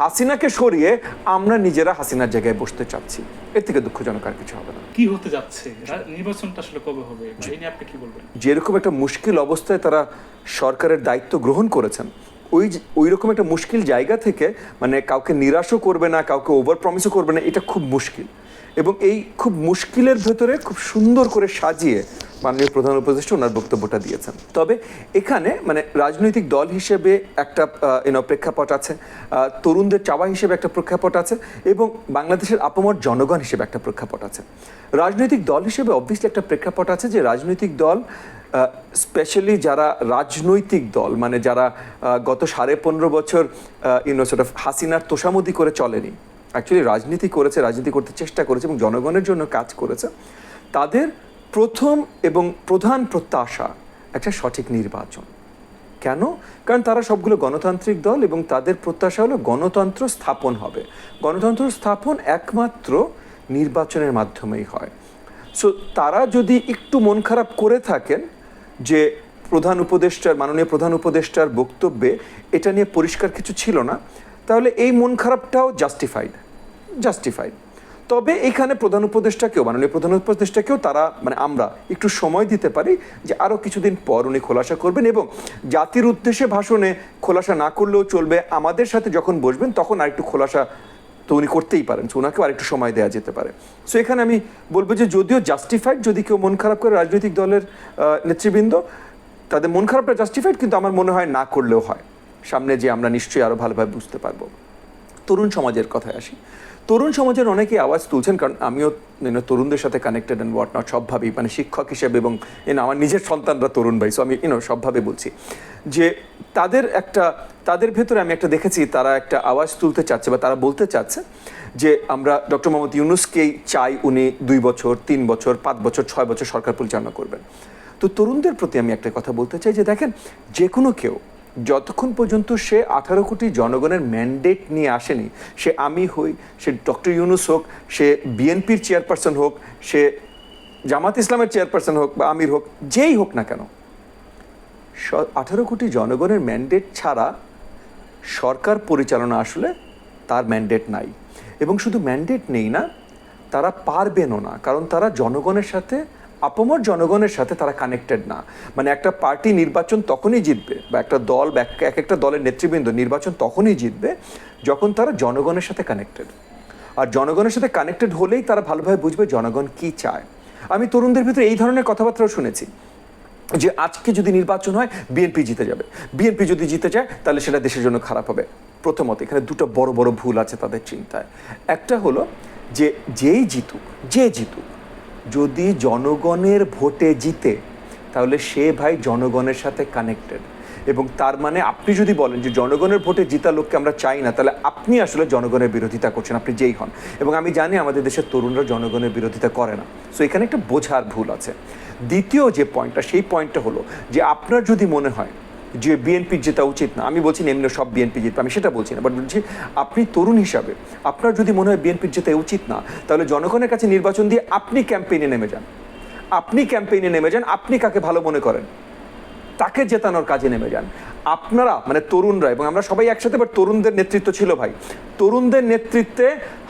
হাসিনাকে সরিয়ে আমরা নিজেরা হাসিনার জায়গায় বসতে চাচ্ছি। এর থেকে দুঃখজনক আর কিছু হবে না। কি হতে যাচ্ছে? নির্বাচনটা আসলে কবে হবে? এই নিয়ে আপনি কি বলবেন? যেরকম একটা মুশকিল অবস্থায় তারা সরকারের দায়িত্ব গ্রহণ করেছেন ওই ওই রকম একটা মুশকিল জায়গা থেকে মানে কাউকে নিরাশও করবে না কাউকে ওভার প্রমিসও করবে না এটা খুব মুশকিল। এবং এই খুব মুশকিলের ভেতরে খুব সুন্দর করে সাজিয়ে মাননীয় প্রধান উপদেষ্টা ওনার বক্তব্যটা দিয়েছেন। তবে এখানে মানে রাজনৈতিক দল হিসেবে একটা ইনো প্রেক্ষাপট আছে তরুণদের চাওয়া হিসেবে একটা প্রেক্ষাপট আছে এবং বাংলাদেশের আপমর জনগণ হিসেবে একটা প্রেক্ষাপট আছে। রাজনৈতিক দল হিসেবে অবভিয়াসলি একটা প্রেক্ষাপট আছে যে রাজনৈতিক দল স্পেশালি যারা রাজনৈতিক দল মানে যারা গত সাড়ে পনেরো বছর ইউনো সর্ট অফ হাসিনার তোষামদি করে চলেনি অ্যাকচুয়ালি রাজনীতি করেছে, রাজনীতি করতে চেষ্টা করেছে এবং জনগণের জন্য কাজ করেছে, তাদের প্রথম এবং প্রধান প্রত্যাশা একটা সঠিক নির্বাচন। কেন? কারণ তারা সবগুলো গণতান্ত্রিক দল এবং তাদের প্রত্যাশা হলো গণতন্ত্র স্থাপন হবে। গণতন্ত্র স্থাপন একমাত্র নির্বাচনের মাধ্যমেই হয়। সো তারা যদি একটু মন খারাপ করে থাকেন যে প্রধান উপদেষ্টার, মাননীয় প্রধান উপদেষ্টার বক্তব্যে এটা নিয়ে পরিষ্কার কিছু ছিল না, তাহলে এই মন খারাপটাও জাস্টিফাইড জাস্টিফাইড তবে এখানে প্রধান উপদেষ্টাকেও, মাননীয় প্রধান উপদেষ্টাকেও তারা মানে আমরা একটু সময় দিতে পারি যে আরও কিছুদিন পর উনি খোলাসা করবেন এবং জাতির উদ্দেশ্যে ভাষণে খোলাসা না করলেও চলবে। আমাদের সাথে যখন বসবেন তখন আরেকটু খোলাসা তো উনি করতেই পারেন So ওনাকেও আরেকটু সময় দেওয়া যেতে পারে। সো এখানে আমি বলব যে যদিও জাস্টিফাইড যদি কেউ মন খারাপ করে রাজনৈতিক দলের নেতৃবৃন্দ, তাদের মন খারাপটা জাস্টিফাইড কিন্তু আমার মনে হয় না করলেও হয়। সামনে যে আমরা নিশ্চয়ই আরও ভালোভাবে বুঝতে পারব। তরুণ সমাজের কথায় আসি। তরুণ সমাজের অনেকেই আওয়াজ তুলছেন কারণ আমিও তরুণদের সাথে কানেক্টেড অ্যান্ড হোয়াট নট সবভাবেই মানে শিক্ষক হিসেবে এবং know, আমার নিজের সন্তানরা তরুণ ভাই সো আমি ইউনো সবভাবে বলছি যে তাদের একটা তাদের ভেতরে আমি একটা দেখেছি তারা একটা আওয়াজ তুলতে চাচ্ছে বা তারা বলতে চাচ্ছে যে আমরা ডক্টর মোহাম্মদ ইউনুসকেই চাই উনি দুই বছর তিন বছর পাঁচ বছর ছয় বছর সরকার পরিচালনা করবেন। তো তরুণদের প্রতি আমি একটা কথা বলতে চাই যে দেখেন যে কোনো কেউ যতক্ষণ পর্যন্ত সে আঠারো কোটি জনগণের ম্যান্ডেট নিয়ে আসেনি, সে আমি হই, সে ডক্টর ইউনুস হোক, সে বিএনপির চেয়ারপারসন হোক, সে জামাত ইসলামের চেয়ারপারসন হোক বা আমির হোক, যেই হোক না কেন আঠারো কোটি জনগণের ম্যান্ডেট ছাড়া সরকার পরিচালনা আসলে তার ম্যান্ডেট নাই। এবং শুধু ম্যান্ডেট নেই না, তারা পারবেনও না, কারণ তারা জনগণের সাথে আপমর জনগণের সাথে তারা কানেক্টেড না। মানে একটা পার্টি নির্বাচন তখনই জিতবে বা একটা দল বা এক- এক একটা দলের নেতৃবৃন্দ নির্বাচন তখনই জিতবে যখন তারা জনগণের সাথে কানেক্টেড আর জনগণের সাথে কানেক্টেড হলেই তারা ভালোভাবে বুঝবে জনগণ কি চায়। আমি তরুণদের ভিতরে এই ধরনের কথাবার্তাও শুনেছি যে আজকে যদি নির্বাচন হয় বিএনপি জিতে যাবে। বিএনপি যদি জিতে যায়, তাহলে সেটা দেশের জন্য খারাপ হবে। প্রথমত, এখানে দুটো বড় বড় ভুল আছে তাদের চিন্তায়। একটা হলো যে যেই জিতুক, যে জিতুক যদি জনগণের ভোটে জিতে, তাহলে সে ভাই জনগণের সাথে কানেক্টেড এবং তার মানে আপনি যদি বলেন যে জনগণের ভোটে জিতা লোককে আমরা চাই না, তাহলে আপনি আসলে জনগণের বিরোধিতা করছেন, আপনি যেই হন। এবং আমি জানি আমাদের দেশের তরুণরা জনগণের বিরোধিতা করে না। সো এখানে একটা বোঝার ভুল আছে। দ্বিতীয় যে পয়েন্টটা সেই পয়েন্টটা হলো যে আপনার যদি মনে হয় যে বিএনপি জেতা উচিত না, আমি বলছি না এমনি সব বিএনপি জিতবে, আমি সেটা বলছি না বাট বলছি আপনি তরুণ হিসাবে, আপনার যদি মনে হয় বিএনপির জেতা উচিত না, তাহলে জনগণের কাছে নির্বাচন দিয়ে আপনি ক্যাম্পেইনে নেমে যান। আপনি ক্যাম্পেইনে নেমে যান, আপনি কাকে ভালো মনে করেন? তাকে জেতানোর কাজে নেমে যান। আপনারা মানে তরুণরা, এবং আমরা সবাই একসাথে বাট তরুণদের নেতৃত্ব ছিল ভাই। তরুণদের নেতৃত্বে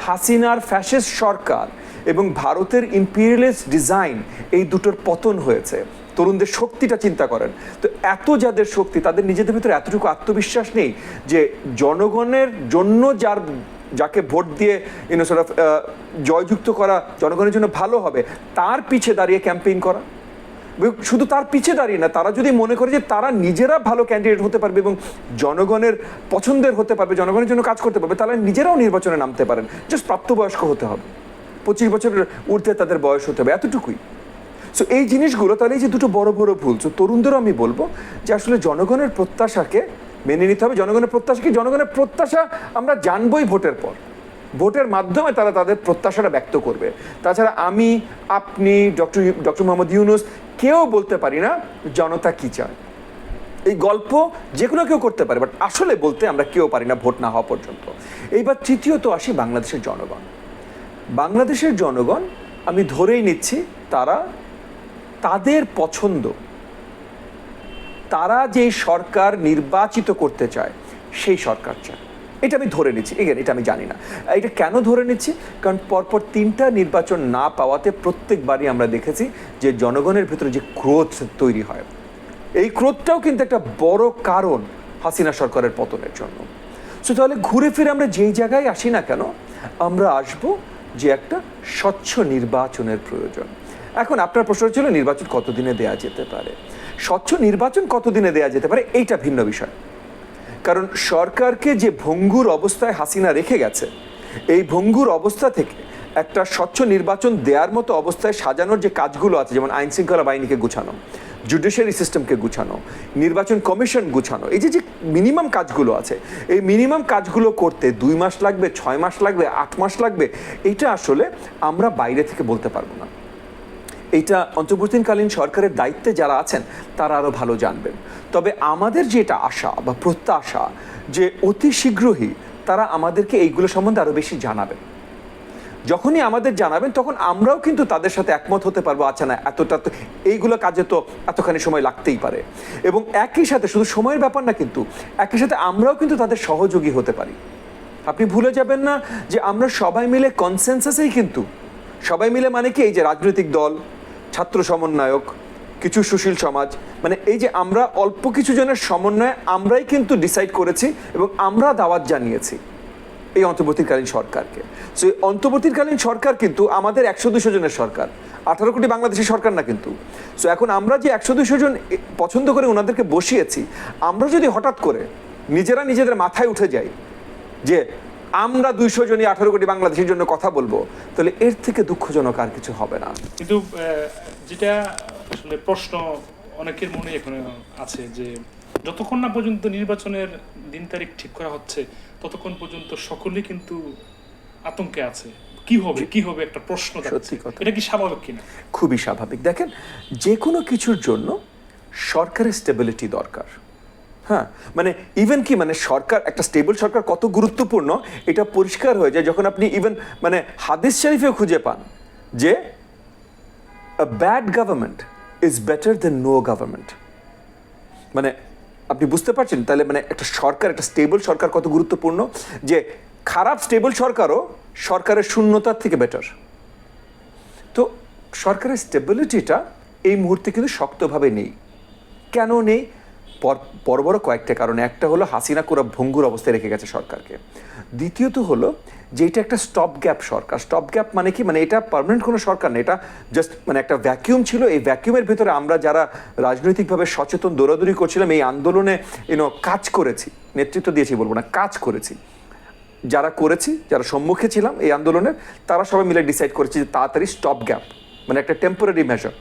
হাসিনার ফ্যাসিস্ট সরকার এবং ভারতের ইম্পিরিয়ালিস্ট ডিজাইন এই দুটোর পতন হয়েছে। তরুণদের শক্তিটা চিন্তা করেন। তো এত যাদের শক্তি, তাদের নিজেদের ভিতরে এতটুকু আত্মবিশ্বাস নেই যে জনগণের জন্য যার, যাকে ভোট দিয়ে ইউনো অফ জয়যুক্ত করা জনগণের জন্য ভালো হবে, তার পিছে দাঁড়িয়ে ক্যাম্পেইন করা। শুধু তার পিছে দাঁড়িয়ে না, তারা যদি মনে করে যে তারা নিজেরা ভালো ক্যান্ডিডেট হতে পারবে এবং জনগণের পছন্দের হতে পারবে, জনগণের জন্য কাজ করতে পারবে, তাহলে নিজেরাও নির্বাচনে নামতে পারেন। জাস্ট প্রাপ্তবয়স্ক হতে হবে। পঁচিশ বছরের ঊর্ধ্বে তাদের বয়স হতে হবে, এতটুকুই। সো এই জিনিসগুলো, তাহলে এই যে দুটো বড় বড় ভুল সো তরুণদেরও আমি বলব যে আসলে জনগণের প্রত্যাশাকে মেনে নিতে হবে। জনগণের প্রত্যাশা কি জনগণের প্রত্যাশা আমরা জানবই ভোটের পর। ভোটের মাধ্যমে তারা তাদের প্রত্যাশাটা ব্যক্ত করবে। তাছাড়া আমি, আপনি, ডক্টর ডক্টর মোহাম্মদ ইউনুস, কেউ বলতে পারি না জনতা কি চায়। এই গল্প যে কোনো কেউ করতে পারে বাট আসলে বলতে আমরা কেউ পারি না ভোট না হওয়া পর্যন্ত। এইবার তৃতীয়ত আসি বাংলাদেশের জনগণ। বাংলাদেশের জনগণ, আমি ধরেই নিচ্ছি, তারা তাদের পছন্দ। তারা যেই সরকার নির্বাচিত করতে চায়, সেই সরকার চায়। এটা আমি ধরে নিচ্ছি। এগেন এটা আমি জানি না। এটা কেন ধরে নিচ্ছি? কারণ পরপর তিনটা নির্বাচন না পাওয়াতে প্রত্যেকবারই আমরা দেখেছি যে জনগণের ভিতরে যে ক্রোধ তৈরি হয়। এই ক্রোধটাও কিন্তু একটা বড় কারণ হাসিনা সরকারের পতনের জন্য। সো তাহলে ঘুরে ফিরে আমরা যেই জায়গায় আসি না কেন, আমরা আসব যে একটা স্বচ্ছ নির্বাচনের প্রয়োজন। এখন আপনার প্রশ্ন ছিল, নির্বাচন কতদিনে দেয়া যেতে পারে? স্বচ্ছ নির্বাচন কতদিনে দেয়া যেতে পারে? এইটা ভিন্ন বিষয়। কারণ সরকারকে যে ভঙ্গুর অবস্থায় হাসিনা রেখে গেছে, এই ভঙ্গুর অবস্থা থেকে একটা স্বচ্ছ নির্বাচন দেওয়ার মতো অবস্থায় সাজানোর যে কাজগুলো আছে, যেমন আইন শৃঙ্খলা বাহিনীকে গুছানো জুডিশিয়ারি সিস্টেমকে গুছানো, নির্বাচন কমিশন গুছানো, এই যে যে মিনিমাম কাজগুলো আছে, এই মিনিমাম কাজগুলো করতে দুই মাস লাগবে, ছয় মাস লাগবে, আট মাস লাগবে, এটা আসলে আমরা বাইরে থেকে বলতে পারব না। এইটা অন্তর্বর্তীকালীন সরকারের দায়িত্বে যারা আছেন, তারা আরও ভালো জানবেন। তবে আমাদের যেটা আশা বা প্রত্যাশা যে অতি শীঘ্রই তারা আমাদেরকে এইগুলো সম্বন্ধে আরও বেশি জানাবেন। যখনই আমাদের জানাবেন, তখন আমরাও কিন্তু তাদের সাথে একমত হতে পারব আচ্ছা না, এতটা তো, এইগুলো কাজে তো এতখানি সময় লাগতেই পারে। এবং একই সাথে, শুধু সময়ের ব্যাপার না কিন্তু, একই সাথে আমরাও কিন্তু তাদের সহযোগী হতে পারি। আপনি ভুলে যাবেন না যে আমরা সবাই মিলে কনসেনসাসেই কিন্তু, সবাই মিলে মানে কি, এই যে রাজনৈতিক দল, ছাত্র সমন্বয়ক, কিছু সুশীল সমাজ মানে এই যে আমরা অল্প কিছু জনের সমন্বয়ে আমরাই কিন্তু ডিসাইড করেছি এবং আমরা দাওয়াত জানিয়েছি। এই অন্তর্বর্তীকালীন সরকারকে। সো এই অন্তর্বর্তীকালীন সরকার কিন্তু আমাদের একশো দুশো জনের সরকার। আঠারো কোটি বাংলাদেশের সরকার না কিন্তু। সো এখন আমরা যে একশো দুশো জন পছন্দ করে ওনাদেরকে বসিয়েছি, আমরা যদি হঠাৎ করে নিজেরা নিজেদের মাথায় উঠে যাই যে আমরা দুইশো জনই আঠারো কোটি বাংলাদেশের জন্য কথা বলব, তাহলে এর থেকে দুঃখজনক আর কিছু হবে না। কিন্তু যেটা আসলে প্রশ্ন অনেকের মনে এখানে আছে যে যতক্ষণ না পর্যন্ত নির্বাচনের দিন তারিখ ঠিক করা হচ্ছে ততক্ষণ পর্যন্ত সকলেই কিন্তু আতঙ্কে আছে। কি হবে কি হবে একটা প্রশ্ন। সত্যি কথা। এটা কি স্বাভাবিক কিনা? খুবই স্বাভাবিক। দেখেন যে কোনো কিছুর জন্য সরকারের স্টেবিলিটি দরকার। হ্যাঁ মানে ইভেন কি মানে সরকার একটা স্টেবল সরকার কত গুরুত্বপূর্ণ এটা পরিষ্কার হয়ে যায় যখন আপনি ইভেন মানে হাদিস শরীফেও খুঁজে পান যে bad government is better than no government মানে আপনি বুঝতে পারছেন? তাহলে মানে একটা সরকার, একটা স্টেবল সরকার কত গুরুত্বপূর্ণ? যে খারাপ স্টেবল সরকারও সরকারের শূন্যতার থেকে বেটার তো সরকারের স্টেবিলিটিটা এই মুহূর্তে কিন্তু শক্তভাবে নেই। কেন নেই? বড় বড় কয়েকটা কারণে। একটা হলো হাসিনা কোরা ভঙ্গুর অবস্থায় রেখে গেছে সরকারকে। দ্বিতীয়ত হলো যে এটা একটা স্টপ গ্যাপ সরকার। স্টপ গ্যাপ মানে কি? মানে এটা পারমানেন্ট কোনো সরকার না এটা জাস্ট মানে একটা ভ্যাকিউম ছিল। এই ভ্যাকিউমের ভিতরে আমরা যারা রাজনৈতিকভাবে সচেতন, দৌড়াদৌড়ি করছিলাম, এই আন্দোলনে ইউনো কাজ করেছি, নেতৃত্ব দিয়েছি বলব না, কাজ করেছি। যারা করেছি, যারা সম্মুখে ছিলাম এই আন্দোলনের তারা সবাই মিলে ডিসাইড করেছি যে তাড়াতাড়ি স্টপ গ্যাপ মানে একটা টেম্পোরারি মেজার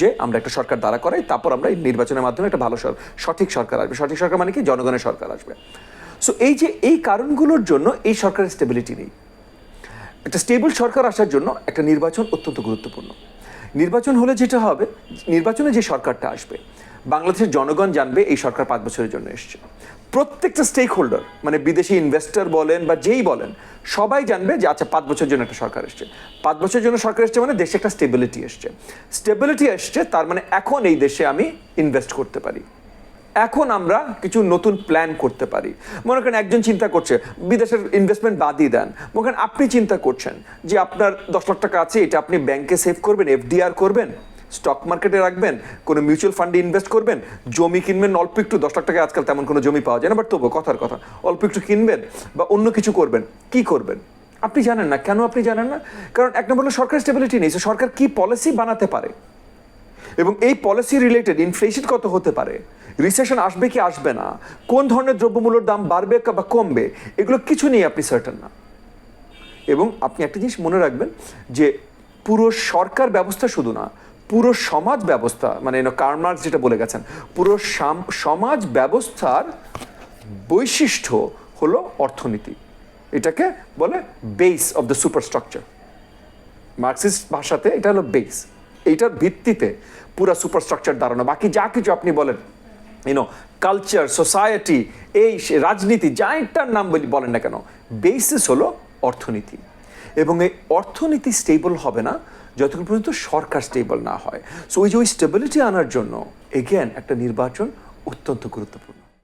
যে আমরা একটা সরকার দাঁড়া করাই, তারপর আমরা এই নির্বাচনের মাধ্যমে একটা ভালো সঠিক সরকার আসবে। সঠিক সরকার মানে কি? জনগণের সরকার আসবে। সো এই যে এই কারণগুলোর জন্য এই সরকারের স্টেবিলিটি নেই। একটা স্টেবল সরকার আসার জন্য একটা নির্বাচন অত্যন্ত গুরুত্বপূর্ণ। নির্বাচন হলে যেটা হবে, নির্বাচনে যে সরকারটা আসবে, বাংলাদেশের জনগণ জানবে এই সরকার পাঁচ বছরের জন্য এসছে। প্রত্যেকটা স্টেক হোল্ডার মানে বিদেশি ইনভেস্টর বলেন বা যেই বলেন, সবাই জানবে যে আচ্ছা পাঁচ বছরের জন্য একটা সরকার এসছে। পাঁচ বছরের জন্য সরকার এসছে মানে দেশে একটা স্টেবিলিটি এসছে। স্টেবিলিটি এসছে, তার মানে এখন এই দেশে আমি ইনভেস্ট করতে পারি। এখন আমরা কিছু নতুন প্ল্যান করতে পারি। মনে করেন একজন চিন্তা করছে, বিদেশের ইনভেস্টমেন্ট বাদই দেন। মনে করেন আপনি চিন্তা করছেন যে আপনার দশ লাখ টাকা আছে, এটা আপনি ব্যাংকে সেভ করবেন এফডিআর করবেন স্টক মার্কেটে রাখবেন, কোনো মিউচুয়াল ফান্ডে ইনভেস্ট করবেন, জমি কিনবেন, অল্প একটু দশ লাখ টাকা আজকাল তেমন কোনো জমি পাওয়া যায় না বাট তবু কথার কথা, অল্প একটু কিনবেন বা অন্য কিছু করবেন, কি করবেন? আপনি জানেন না, কেন আপনি জানেন না? কারণ এক নম্বর হলো সরকার স্টেবিলিটি নেই সরকার কি পলিসি বানাতে পারে? এবং এই পলিসি রিলেটেড ইনফ্লেশন কত হতে পারে? রিসেশন আসবে কি আসবে না? কোন ধরনের দ্রব্যমূল্যের দাম বাড়বে বা কমবে? এগুলো কিছু নিয়ে আপনি সার্টেন না। এবং আপনি একটা জিনিস মনে রাখবেন যে পুরো সরকার ব্যবস্থা শুধু না, পুরো সমাজ ব্যবস্থা মানে কার্মার্কস যেটা বলে গেছেন, পুরো সাম- সমাজ ব্যবস্থার বৈশিষ্ট্য হলো অর্থনীতি। এটাকে বলে base of the superstructure Marxist ভাষাতে এটা হলো বেস এইটার ভিত্তিতে পুরা সুপারস্ট্রাকচার দাঁড়ানো। বাকি যা কিছু আপনি বলেন ইউনো কালচার সোসাইটি এই রাজনীতি, যা একটার নাম বলি, বলেন না কেন বেসিস হলো অর্থনীতি। এবং এই অর্থনীতি স্টেবল হবে না যতক্ষণ পর্যন্ত সরকার স্টেবল না হয়। সো ওই যে ওই স্টেবিলিটি আনার জন্য এগেন একটা নির্বাচন অত্যন্ত গুরুত্বপূর্ণ।